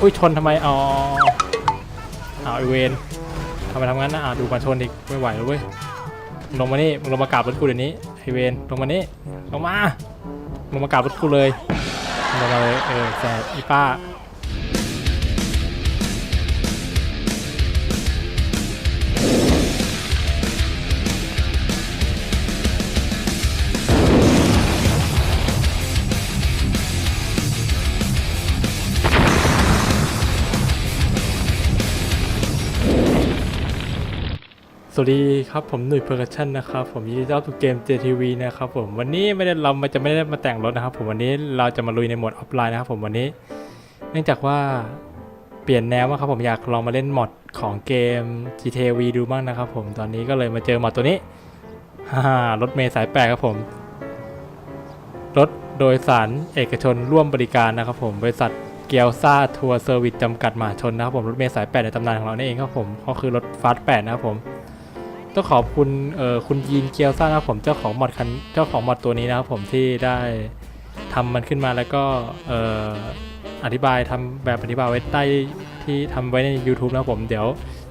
อุ้ยชนทำไมอ๋อเอาไอเวนทำไมทำงั้นนะอ่าดูมาชนอีกไม่ไหวแล้วเว้ยลงมานี่มึงลงมากราบรถกูเดี๋ยวนี้ไอเวนลงมานี่ลงมาลงมากราบรถกูเลยลงมาเลยเออแสบอีป้า วัสดีครับผมหนุ่ยเพอร์คัชชันนะครับผมยินดีต้อนรับสู่เกม JTV นะครับผมวันนี้ไม่ได้เราจะไม่ได้มาแต่งรถนะครับ ผมวันนี้เราจะมาลุยในโหมดออฟไลน์นะครับผมวันนี้ เนื่องจากว่าเปลี่ยนแนวมาครับผมอยากลองมาเล่นมอดของเกม GTV ดูบ้างนะครับผมตอนนี้ก็เลยมาเจอมอดตัวนี้ฮ่ารถเมล์สายแปดครับผม รถโดยสารเอกชนร่วมบริการนะครับผมบริษัทเกียวซาทัวร์เซอร์วิสจำกัดมหาชนนะครับผมรถเมล์สายแปดในตำนานของเรานี่เองครับผมก็คือรถฟาสแปดนะครับผม ต้องขอบคุณเอ่อคุณยีนเกียวซ่านะครับผมเจ้าของมอดคันเจ้าของมอดตัวนี้นะครับผมที่ได้ทำมันขึ้นมาแล้วก็เอ่ออธิบายทำแบบอธิบายไว้ใต้ที่ทำไว้ใน YouTube นะครับผมเดี๋ยว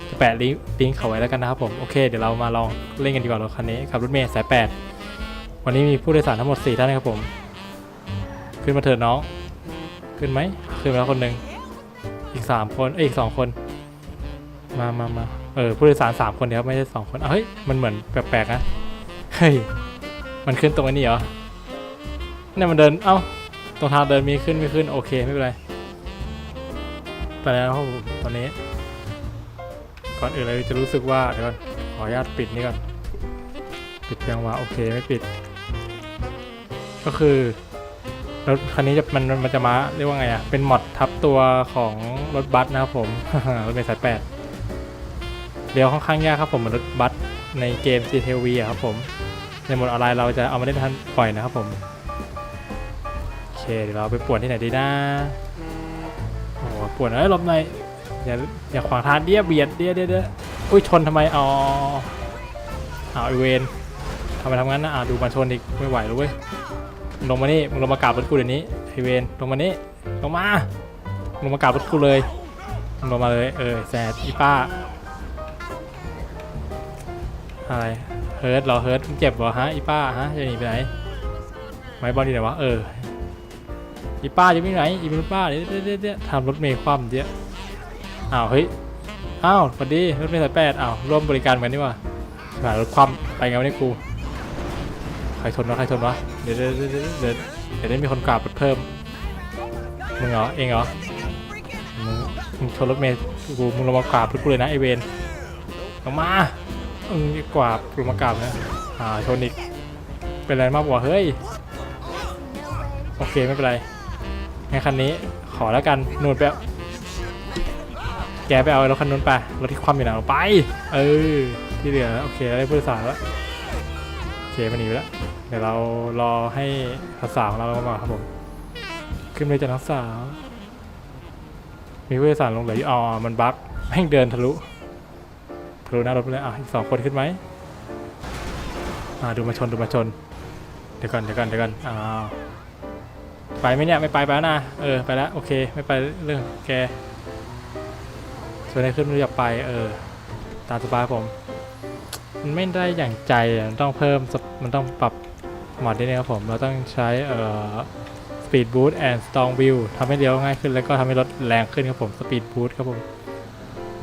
จะแปะลิงก์ลิงก์เขาไว้แล้วกันนะครับผมโอเคเดี๋ยวเรามาลองเล่นกันดีกว่ารถคันนี้ขับรถเมล์สายแปดวันนี้มีผู้โดยสารทั้งหมด4ท่านนะครับผม ขึ้นมาเถิดน้องขึ้นไหมขึ้นมาแล้วคนหนึ่งอีก3คนเอ้ยอีก2คน มามามา เออผู้โดยสารสามคนเดียวไม่ใช่สองคนอะเฮ้ยมันเหมือนแปลกๆนะเฮ้ยมันขึ้นตรงนี้เหรอเนี่ยมันเดินเอ้าตรงทางเดินมีขึ้นไม่ขึ้นโอเคไม่เป็นไรไปแล้วครับผมตอนนี้ ก่อนอื่นเลยจะรู้สึกว่าเดี๋ยวก่อนขออนุญาตปิดนี่ก่อนปิดเพียงว่าโอเคไม่ปิด ก็คือรถคันนี้จะมันมันจะมาเรียกว่าไงอะเป็นมอดทับตัวของรถบัสนะครับผมรถเมล์สายแปด เลี้ยวค่อนข้างยากครับผมเหมือนรถบัสในเกม GTV อะครับผม ในโหมดออนไลน์เราจะเอามาเล่นทันปล่อยนะครับผมโอเคเดี๋ยวเราไปป่วนที่ไหนดีนะโอ้โหป่วนเอ้ยหลบหน่อยอย่าอย่าขวางทางเดียเบียดเดียเดียเดียอุ้ยชนทำไมอ๋อเอาไอเวนทำไมทำงั้นนะอ่าดูมาชนอีกไม่ไหวแล้วเว้ยลงมานี่มึงลงมากราบรถกูเดี๋ยวนี้ไอเวนลงมานี่ลงมาลงมากราบรถกูเลยลงมาเลยเออแซดอีป้า อะไรเฮิร์ตเหรอเฮิร์ตเจ็บเหรอฮะอีป้าฮะจะหนีไปไหนไม้บอลดีไหนวะเอออีป้าจะไปไหนอีเป็นป้าเดี๋ยวเดี๋ยวเดี๋ยวทำรถเมย์คว่ำเดี๋ยวอ้าวเฮ้ยอ้าวสวัสดีรถเมย์สายแปดอ้าวร่วมบริการกันนี่ว่าผ่ารถคว่ำไปไงวะเนี่ยกูใครชนวะใครชนวะเดี๋ยวเดี๋ยวเดี๋ยวเดี๋ยวเดี๋ยวได้มีคนกราบรถเพิ่มมึงเหรอเองเหรอมึงมึงชนรถเมย์กูมึงลงมากราบรถกูเลยนะไอเวนลงมา อืมดีกว่าปรุมากราบนะอ่าโชนอีกเป็นไรมากกว่าเฮ้ย โอเคไม่เป็นไรงั้นคันนี้ขอแล้วกันนูนไปแกไปเอารถคันนู้นไปรถที่คว่ำอยู่ไหนเอาไป เออ ที่เหลือโอเคได้ผู้โดยสารแล้วโอเคมันหนีไปแล้วเดี๋ยวเรารอให้ภาษาวของเรามาครับผม ขึ้นไปจากนักสาว มีผู้โดยสารลงเหลืออยู่อ๋อมันบั๊กแม่งเดินทะลุ ทะลุหน้ารถไปเลยอะอีกสองคนขึ้นไหมอ่าดูมาชนดูมาชน เดี๋ยวก่อนเดี๋ยวก่อนเดี๋ยวก่อนอ้าวไปไหมเนี่ยไม่ไปไปแล้วนะเออไปแล้วโอเคไม่ไปเรื่องแกชวนให้ขึ้นไม่รู้อยากไปเออตามสบายผมมันไม่ได้อย่างใจอะมันต้องเพิ่มมันต้องปรับหมอดนิดนึงครับผมเราต้องใช้เอ่อ speed boost and strong wheel ทำให้เลี้ยวง่ายขึ้นแล้วก็ทำให้รถแรงขึ้นครับผม speed boost ครับผม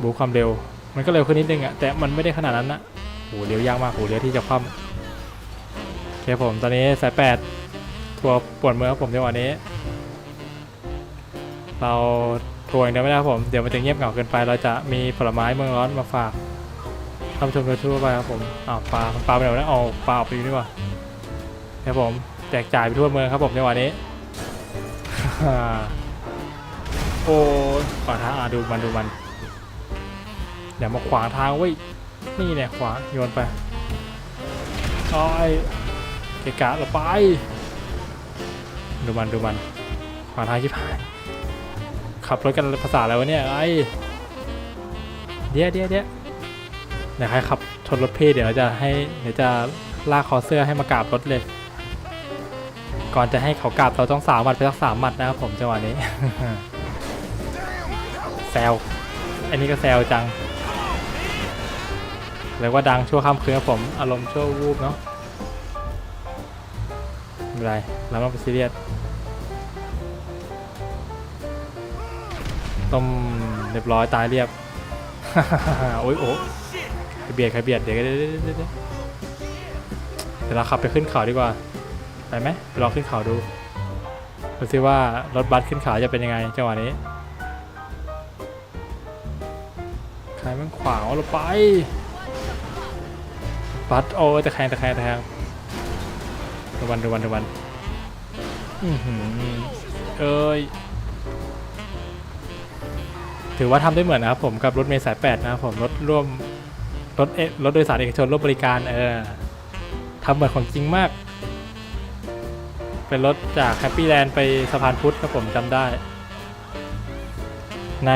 บูความเร็ว มันก็เร็วขึ้นนิดนึงอะแต่มันไม่ได้ขนาดนั้นนะโหเลี้ยวยากมากโหเลี้ยวที่จะคว่ำโอเคผมตอนนี้สายแปดทัวร์ปวดเมืองครับผมจังหวะนี้ เราทัวร์อย่างเดียวไม่ได้ครับผมเดี๋ยวมันจะเงียบเหงาเกินไป เราจะมีผลไม้เมืองร้อนมาฝากท่านชมโดยทั่วไปครับผมอ้าวปลาปลาไปไหนวะเนี่ยเอาปลาออกไปอยู่นี่ว่าครับผมแจกจ่ายไปทั่วเมืองครับผมจังหวะนี้โอ้ยขวางทางอะดูมันดูมัน อย่ามาขวางทางเว้นี่เนี่ยขวางโยนไปไอ้ยเกะกะเราไป ดูมันดูมันขวางทางชิบหายขับรถกันภาษาอะไรวะเนี่ยไอ้เดี๋ยวเดี๋ยวเดี๋ยวเดี๋ยวใครขับชนรถพี่เดี๋ยวจะให้เดี๋ยวจะลากคอเสื้อให้มากราบรถเลย ก่อนจะให้เขากราบเราต้องสามหมัดไปสักสามหมัดนะครับผมจังหวะนี้แซวอันนี้ก็แซวจัง เรียกว่าดังชั่วข้ามคืนครับผมอารมณ์ชั่ววูบเนาะไม่เป็นไรเราไม่ไปซีเรียสต้มเรียบร้อยตายเรียบโอ้ยโอ้ใครเบียดใครเบียดเดี๋ยวเดี๋ยวเดี๋ยวเดี๋ยวเดี๋ยวเดี๋ยวเราขับไปขึ้นเขาดีกว่าไปไหมไปลองขึ้นเขาดูดูซิว่ารถบัสขึ้นเขาจะเป็นยังไงจังหวะนี้ใครมันขวางเราไป บัสโอ้ตะแคงตะแคงตะแคงดูวันดูวันดูวันอือหือเอ้ยถือว่าทำได้เหมือนนะครับผมกับรถเมล์สายแปดนะครับผมรถร่วมรถเอรถโดยสารเอกชนร่วมบริการเออทำเหมือนของจริงมาก เป็นรถจากแฮปปี้แลนด์ไปสะพานพุทธครับผมจำได้ ใน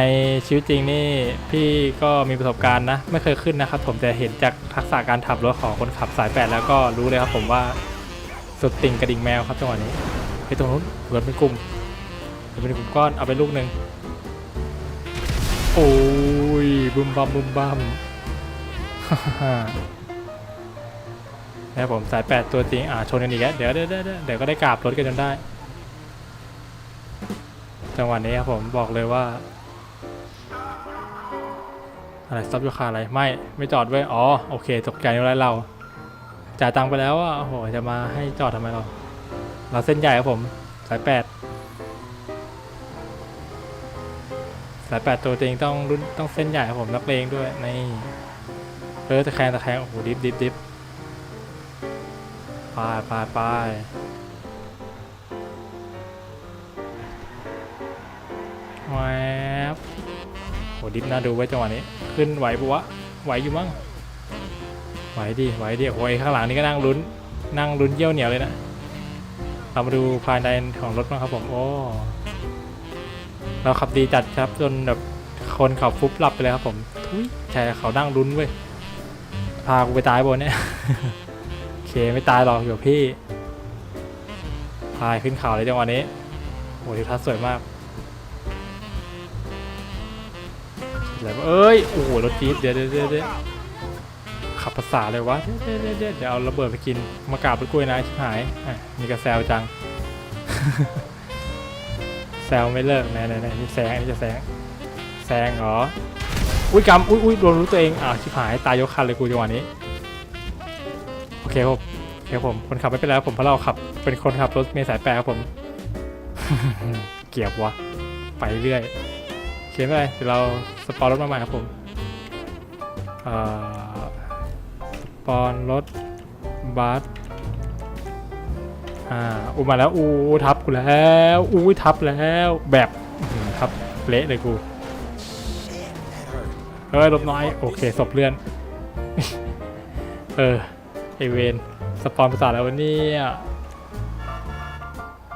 ชีวิตจริงนี่พี่ก็มีประสบการณ์นะ ไม่เคยขึ้นนะครับ ผมแต่เห็นจากทักษะการขับรถของคนขับสายแปดแล้วก็รู้เลยครับผมว่าสุดติ่งกระดิ่งแมวครับจังหวะนี้ไปตรงนู้นเหมือนเป็นกลุ่มเหมือนเป็นกลุ่มก้อนเอาไปลูกหนึ่งโอ้ยบุมบัมบุมบัมนะผมสายแปดตัวจริงอ่าชนกันอีกแล้วเดี๋ยวเดี๋ยวเดี๋ยวเดี๋ยวก็ได้กราบรถกันจนได้ จังหวะนี้ครับผมบอกเลยว่า อะไรซับยูคาอะไรไม่ไม่จอดไว้ยอ๋อโอเคตกใจอะไรเรา จ่ายตังค์ไปแล้วอะโอ้โหจะมาให้จอดทำไมเรา เราเส้นใหญ่ครับผม สายแปดสายแปดตัวจริงต้องรุ่นต้องเส้นใหญ่ครับผมนักเลงด้วยในเออตะแคงตะแคงโอ้โหดิฟดิฟดิฟไปไปไปแว โหดิฟน่าดูไว้จังหวะนี้ ขึ้นไหวปะวะ ไหวอยู่มั้ง ไหวดิ ไหวดิ โอ้ยข้างหลังนี่ก็นั่งลุ้น นั่งลุ้นเยี่ยวเหนียวเลยนะ เรามาดูภายในของรถบ้างครับผม โอ้ เราขับดีจัดครับจนแบบคนขับฟุบหลับไปเลยครับผม ทุยใช่เขานั่งลุ้นเว้ย พากูไปตายบนเนี่ย โอเคไม่ตายหรอกอยู่กับพี่ พายขึ้นเขาเลยจังหวะนี้โอ้ทิวทัศน์สวยมาก อะไรวะเอ้ย โอ้โห รถจี๊ดเดี๋ยวเดี๋ยวเดี๋ยวขับภาษาเลยวะ เดี๋ยวเดี๋ยวเดี๋ยวเอาระเบิดไปกิน มากราบรถกล้วยนะชิบหาย อะ มีกระแซวจัง แซวไม่เลิกไหนไหนไหนนี่แซงนนี้จะแซง แซงเหรอ อุ้ยกำอุ้ยอุ้ยโดนรู้ตัวเอง อะชิบหาย ตายยกคันเลยกูจังหวะนี้ โอเคครับโอเคผม คนขับไม่เป็นไรผมเพราะเราขับ เป็นคนขับรถเมล์สายแปดครับผม เกียบวะ ไปเรื่อย ไม่เป็นไรเดี๋ยวเราสปอนรถมาใหม่ครับผมสปอนรถบัสอ่าอูมาแล้วอูทับกูแล้วอู้ทับแล้วแบบทับเละเลยกูเฮ้ยลบน้อยโอเคศพเลื่อน เออไอเวนสปอนภาษาแล้ววันนี้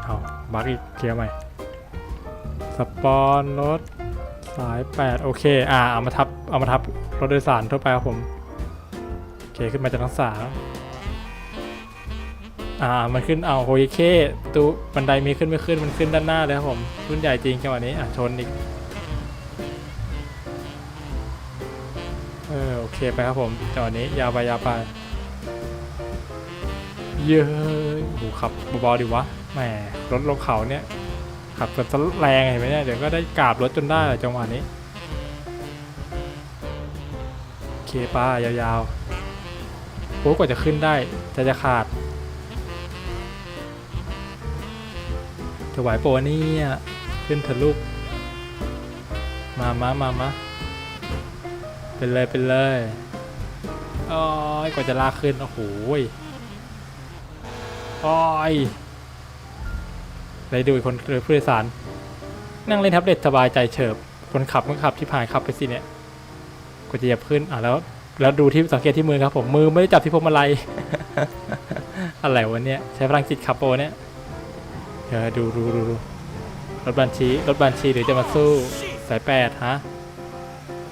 เอาบักอีกเคลียร์ใหม่ สปอนรถ สายแปดโอเค อ่า เอามาทับ เอามาทับรถโดยสารทั่วไปครับผม โอเค ขึ้นมาจากทั้งสามอ่า มันขึ้น เอาโฮยเคตูบันไดมีขึ้นไม่ขึ้น มันขึ้นด้านหน้าเลยครับผม รุ่นใหญ่จริงจังหวะนี้ อะ ชนอีก เออ โอเค ไปครับผมจังหวะนี้ ยาวไปยาวไป เย้ยโอ้โหขับเบาๆดิวะ แหม รถลงเขาเนี่ย ขับแบบแรงเห็นไหมเนี่ยเดี๋ยวก็ได้กราบรถจนได้จังหวะนี้โอเคป้ายาวๆโอ้กว่าจะขึ้นได้จะจะขาดจะไหวโปะเนี่ยขึ้นเถอะลูก มามามามาเป็นเลยเป็นเลยโอ้ยกว่าจะลากขึ้นโอ้โหยโอ้ย เลยดูคนเลยผู้โดยสาร นั่งเล่นแท็บเล็ตสบายใจเฉิบ คนขับคนขับที่ผ่านขับไปสิเนี่ยก็จะเหยียบขึ้นอะแล้ว แล้วดูที่สังเกตที่มือครับผมมือไม่ได้จับที่พวงมาลัยอะไรวะเนี่ยใช้พลังจิตขับโปรเนี่ยเดี๋ยวดูดูดูดูรถบัญชีรถบัญชีหรือจะมาสู้สายแปดฮะ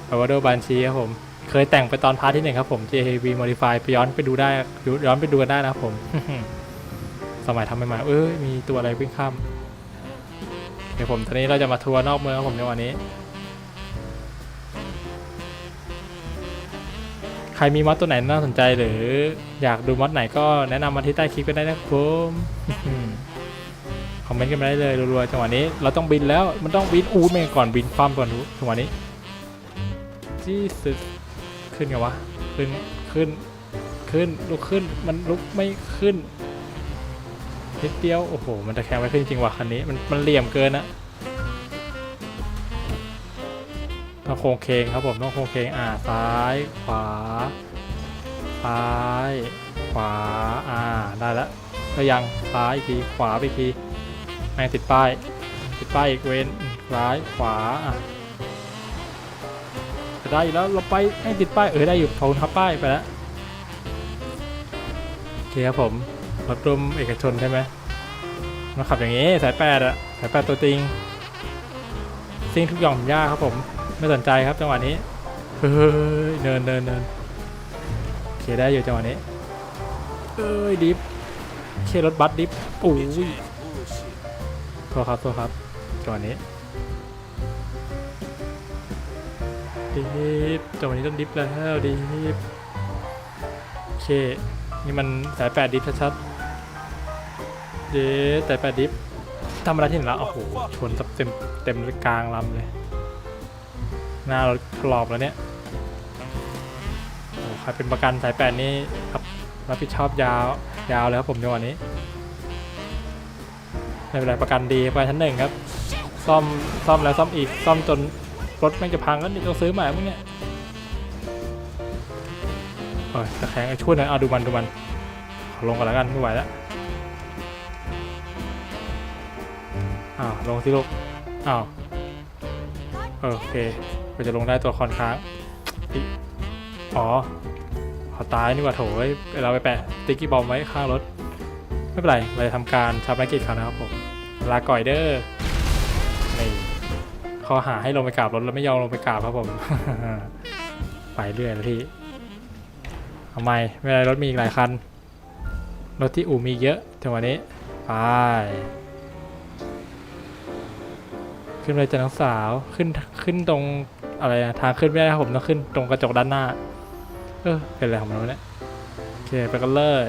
อวาโดบัญชีครับผม เคยแต่งไปตอนพาร์ทที่หนึ่งครับผม JAV Modify ไปย้อนไปดูได้ย้อนไปดูกันได้นะครับผม สมัยทำใหม่ๆเอ้ยมีตัวอะไรวิ่งข้ามเดี๋ยวผมตอนนี้เราจะมาทัวร์นอกเมืองผมในวันนี้ ใครมีมอดตัวไหนน่าสนใจหรืออยากดูมอดไหนก็แนะนำมาที่ใต้คลิปก็ได้นะครับผมคอมเมนต์กันมาได้เลยรัวๆจังหวะนี้เราต้องบินแล้วมันต้องบินอู้แม่ก่อนบินความก่อนรู้จังหวะนี้จี้สุดขึ้นไงวะขึ้นขึ้นขึ้นลุกขึ้นมันลุกไม่ขึ้น นิดเดียว โอ้โห มันตะแคงไม่ขึ้นจริงว่ะคันนี้ มันมันเหลี่ยมเกินอะต้องโค้งเคงครับผมต้องโค้งเคงอ่าซ้าย ขวา ซ้าย ขวา อ่า ได้แล้วก็ยัง ซ้ายอีกที ขวาไปอีกทีแม่งติดป้าย ติดป้ายอีกเว้นซ้าย ขวา อะได้อยู่แล้ว เราไปแม่งติดป้าย เออ ได้อยู่ขอบคุณครับป้าย ไปแล้วโอเคครับผม รถร่วมเอกชนใช่ไหมมาขับอย่างนี้สายแปดอะสายแปดตัวจริงซิ่งทุกหย่อมยากครับผม ไม่สนใจครับจังหวะนี้เฮ้ยเนินเนินเนินโอเคได้อยู่จังหวะนี้เอ้ยดิฟเครถบัสดิฟโอ้ยโทษครับโทษครับจังหวะนี้ดิฟจังหวะนี้ต้องดิฟแล้วดิฟโอเคนี่มันสายแปดดิฟชัดๆ เดสสายแปดดิฟทำอะไรที่ไหนละโอ้โหชนเต็มเต็มกลางลำเลย หน้าเรากรอบแล้วเนี่ยโอ้ใครเป็นประกันสายแปดนี่ครับรับผิดชอบยาวยาวเลยครับผมจังหวะนี้ไม่เป็นไรประกันดีไปชั้นหนึ่งครับ ซ่อมซ่อมแล้วซ่อมอีกซ่อมจนรถแม่งจะพังก็นี่ต้องซื้อใหม่มึงเนี่ยเออตะแคงไอ้ช่วยหน่อยเอาดูมันดูมันขอลงก่อนแล้วกันไม่ไหวแล้ว อ้าวลงสิลูกอ้าวเออโอเคก็จะลงได้ตัวคอนค้างอิอ๋อเขาตายนี่ว่าโถเอ้ยเราไปแปะติ๊กกี้บอมไว้ข้างรถ ไม่เป็นไรเราจะทำการชาปนกิจเขานะครับผมลาก่อยเด้อนี่เขาหาให้ลงไปกราบรถแล้วไม่ยอมลงไปกราบครับผม ไปเรื่อยแล้วพี่ทำไมไม่ไรรถมีอีกหลายคัน รถที่อู่มีเยอะจังหวะนี้ ไป ขึ้นเลยจ้ะน้องสาวขึ้นขึ้นตรงอะไรนะทางขึ้นไม่ได้ผมต้องขึ้นตรงกระจกด้านหน้า เออเป็นอะไรของมันวะเนี่ยโอเคไปกันเลย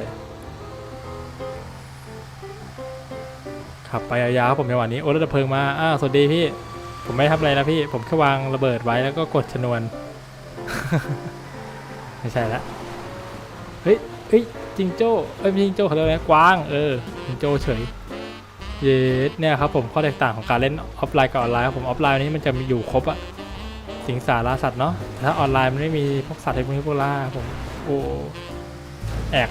ขับไปยาวๆครับผมในวันนี้โอ้รถดับเพลิงมาอ้าวสวัสดีพี่ ผมไม่ทำอะไรนะพี่ ผมแค่วางระเบิดไว้แล้วก็กดชนวน ไม่ใช่ละเฮ้ยเฮ้ยจิงโจ้เอ้ยไม่จิงโจ้เขาเรียกอะไรกวาง เออจิงโจ้เฉย เยสเนี่ยครับผมข้อแตกต่างของการเล่นออฟไลน์กับออนไลน์ครับผมออฟไลน์นี้มันจะมีอยู่ครบอะสิงสาราสัตว์เนาะแต่ถ้าออนไลน์มันไม่มีพวกสัตว์ในพวกนี้พวกล่าครับผมโอ้แอก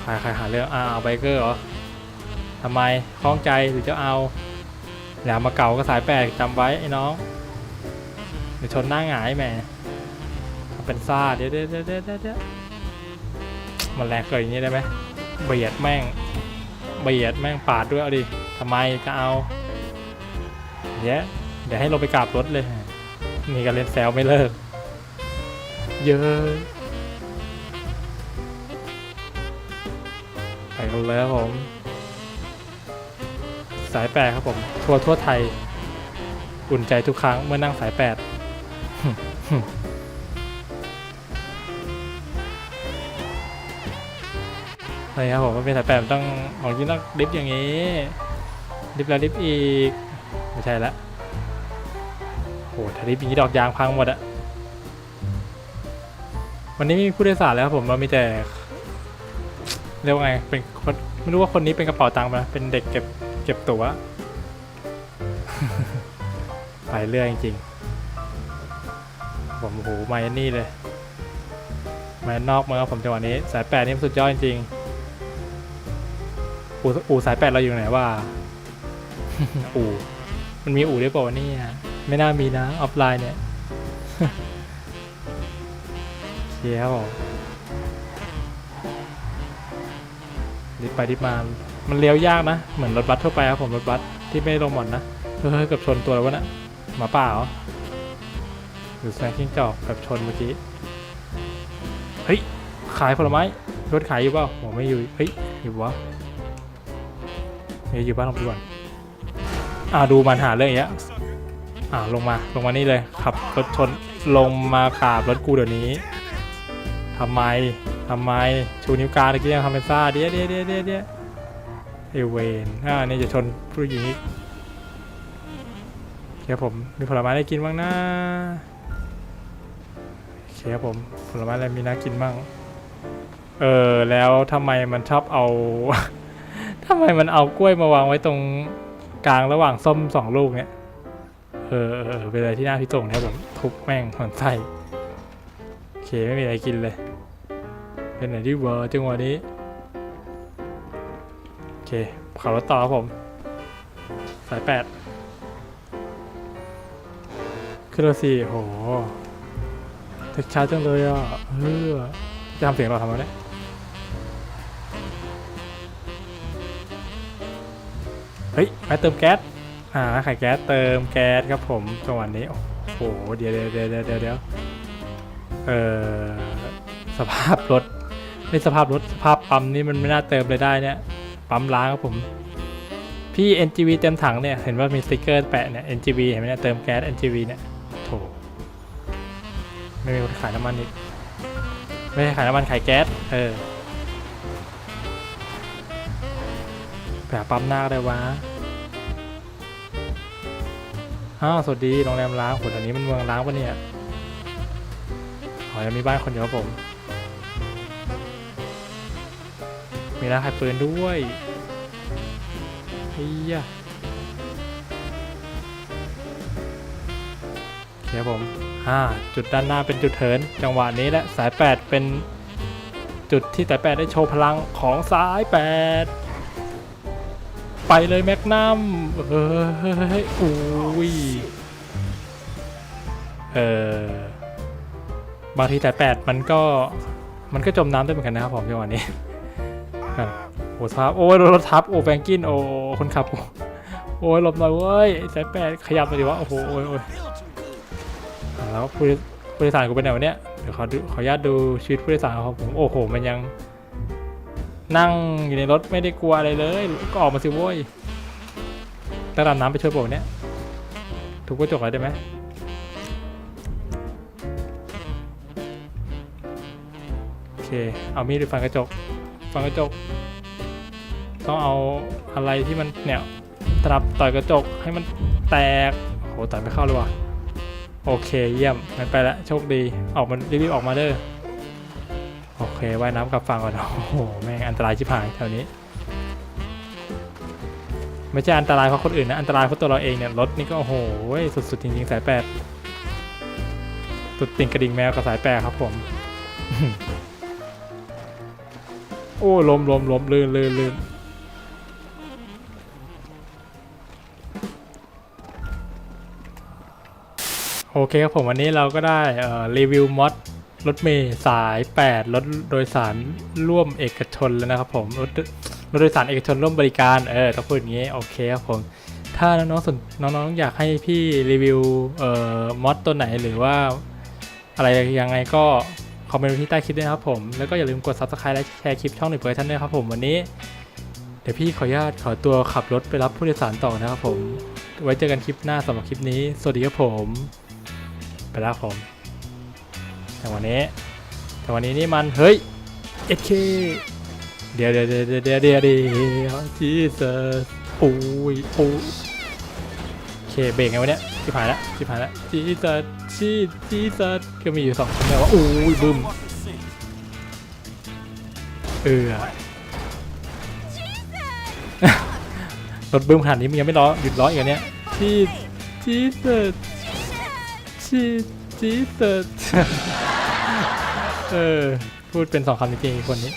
ใครใครหาเรื่องอ่าเอาไบเกอร์เหรอทำไมคล้องใจหรือจะเอาแหลมมาเก่าก็สายแปดจำไว้ไอ้น้องเดี๋ยวชนหน้าหงายแหม่เป็นซ่าเดี๋ยวเดี๋ยวเดี๋ยวเดี๋ยวเดี๋ยวมันแรงเกินอย่างนี้ได้ไหม เบียดแม่ง เบียดแม่งปาดด้วย เอาดิทำไมจะเอาเดี๋ยวเดี๋ยวให้ลงไปกราบรถเลย นี่ก็เล่นแซวไม่เลิก เยอะไปกันเลยครับผม สายแปดครับผม ทัวร์ทั่วไทย อุ่นใจทุกครั้งเมื่อนั่งสายแปด อะไรครับผมมันเป็นสายแปดมันต้องของจริงต้องดิฟอย่างนี้ดิฟแล้วดิฟอีก ไม่ใช่ละโหถ้าดิฟอย่างนี้ดอกยางพังหมดอะวันนี้ไมมีผู้โดยสารแล้วครับผมเรามีแต่เรียกว่าไงเป็นคนไม่รู้ว่าคนนี้เป็นกระเป๋าตังค์ปะเป็นเด็กเก็บเก็บตั๋วไปเรื่อยจริงผมโอ้โหมอันนี่เลยมานอกเมืองผมจังหวะนี้ สายแปดนี่มันสุดยอดจริง อู่อู่สายแปดเราอยู่ไหนว่าอู่มันมีอู่ด้วยเปล่าวะเนี่ยไม่น่ามีนะออฟไลน์เนี่ยเคียวดิบไปดิบมามันเลี้ยวยากนะ เหมือนรถบัสทั่วไปครับผมรถบัสที่ไม่ลงหมดนะเฮ้ยเกือบชนตัวแล้ววะนะหมาป่าเหรอหรือแซงกิ้งจอกแบบชนเมื่อกี้เฮ้ยขายผลไม้รถขายอยู่เปล่าผมไม่อยู่เฮ้ยอยู่วะ เฮ้ยอยู่บ้านลองดูก่อนอ่าดูมันหาเรื่องอย่างเงี้ยอ่าลงมาลงมานี่เลยขับรถชนลงมากราบรถกูเดี๋ยวนี้ทำไมทำไมชูนิ้วกลางตะกี้ยังทำเป็นซ่าเดี๋ยวเดี๋ยวเดี๋ยวเดี๋ยวเดี๋ยวเอเวนอ่านี่จะชนผู้หญิงอีกเคครับผมมีผลไม้อะไรกินบ้างนะเคครับผมผลไม้อะไรมีน่ากินบ้างเออแล้วทำไมมันชอบเอา ทำไมมันเอากล้วยมาวางไว้ตรงกลางระหว่างส้มสองลูกเนี่ย เออเออเป็นอะไรที่น่าพิจงนะครับผมทุบแม่งหัวไส้โอเคไม่มีอะไรกินเลย เป็นไหนที่เวอร์จังหวะนี้ โอเคขับรถต่อครับผม สายแปดขึ้นรถสี่โหเท็กช้าจังเลยอะเออจะทำเสียงเราทำไมเนี่ย เฮ้ยมาเติมแก๊สอ่าขายแก๊สเติมแก๊สครับผมจังหวะนี้ โอ้โหเดี๋ยวเดี๋ยวเดี๋ยวเดี๋ยวเดี๋ยวเออสภาพรถไม่สภาพรถสภาพปั๊มนี่มันไม่น่าเติมเลยได้เนี่ยปั๊มล้างครับผมพี่ NGV เต็มถังเนี่ยเห็นว่ามีสติกเกอร์แปะเนี่ย NGV เห็นไหมเนี่ยเติมแก๊ส NGV เนี่ยโถไม่มีคนขายน้ำมันอีกไม่ใช่ขายน้ำมันขายแก๊สเออ แบบปั๊มหน้าเลยวะอ้าวสวัสดีโรงแรมล้างโหแถวนี้มันเมืองล้างปะเนี่ยอ๋อยังมีบ้านคนเดียวครับผม มีร้านขายปืนด้วยเฮียโอเคครับผมอ่าจุดด้านหน้าเป็นจุดเทิน จังหวะนี้แหละสาย 8 เป็นจุดที่สาย 8 ได้โชว์พลังของสาย 8 ไปเลยแมกนัมเฮ้ยอุ้ย เออบางทีแต่แปดมันก็ มันก็จมน้ำได้เหมือนกันนะครับผมจังหวะนี้โอ้สภาพโอ้ยรถทับ โอ้แบงกิน โอ้คนขับ โอ้ยหลบหน่อยเว้ยสายแปดขยับหน่อยดิวะ โอ้โห โอ้ยโอ้ยแล้วผู้ผู้โดยสารกูไปไหนวะเนี่ย เดี๋ยวขอดูขออนุญาตดูชีวิตผู้โดยสารของผม โอ้โห มันยัง นั่งอยู่ในรถไม่ได้กลัวอะไรเลย ก็ออกมาสิโว้ยต้องดำน้ำไปช่วยโบกเนี่ยทุบกระจกเลยได้ไหมโอเค เอามีดไปฟันกระจก ฟันกระจก ต้องเอาอะไรที่มันเนี่ยตรับต่อยกระจกให้มันแตกโหต่อยไม่เข้าเลยว่ะ โอเคเยี่ยมงั้นไปละโชคดี ออกมารีบๆออกมาเด้อ โอเคว่ายน้ำกลับฝั่งก่อน โอ้โห แม่งอันตรายชิบหายแถวนี้ ไม่ใช่อันตรายเพราะคนอื่นนะ อันตรายเพราะตัวเราเองเนี่ย รถนี่ก็โอ้โห สุดๆจริงๆ สายแปดสุดติ่งกระดิ่งแมวกับสายแปดครับผม โอ้ลมลมลมลื่นลื่นลื่นโอเคครับผมวันนี้เราก็ได้รีวิวมอด รถเมย์สาย 8 รถโดยสารร่วมเอกชนแล้วนะครับผมรถรถโดยสารเอกชนร่วมบริการเออต้องพูดอย่างนี้โอเคครับผมถ้าน้องๆสนน้องๆอยากให้พี่รีวิวเอ่อมอดตัวไหนหรือว่าอะไรยังไงก็คอมเมนต์ที่ใต้คลิปด้วยนะครับผม แล้วก็อย่าลืมกด subscribe และแชร์คลิปช่องหนึ่งเพื่อท่านด้วยครับผมวันนี้ เดี๋ยวพี่ขออนุญาตขอตัวขับรถไปรับผู้โดยสารต่อนะครับผม ไว้เจอกันคลิปหน้าสำหรับคลิปนี้ สวัสดีครับผม ไปแล้วครับผม แต่วันนี้แต่วันนี้นี่มันเฮ้ย SK เดี๋ยวเดี๋ยวเดี๋ยวเดี๋ยวเดี๋ยวเดี๋ยวเดี๋ยวจีเซอร์ปุยปุยโอเคเบรกไงวะเนี่ยชิบหายละชิบหายละจีเซอร์จีจีเซอร์ก็มีอยู่สองคนแล้วว่าอุ้ยบึ้มเออรถบึ้มขนาดนี้มันยังไม่ล้อหยุดล้ออีกเหรอเนี่ยจีจีเซอร์จีจีเซอร์ เออ พูดเป็นสองคำจริงๆคนนี้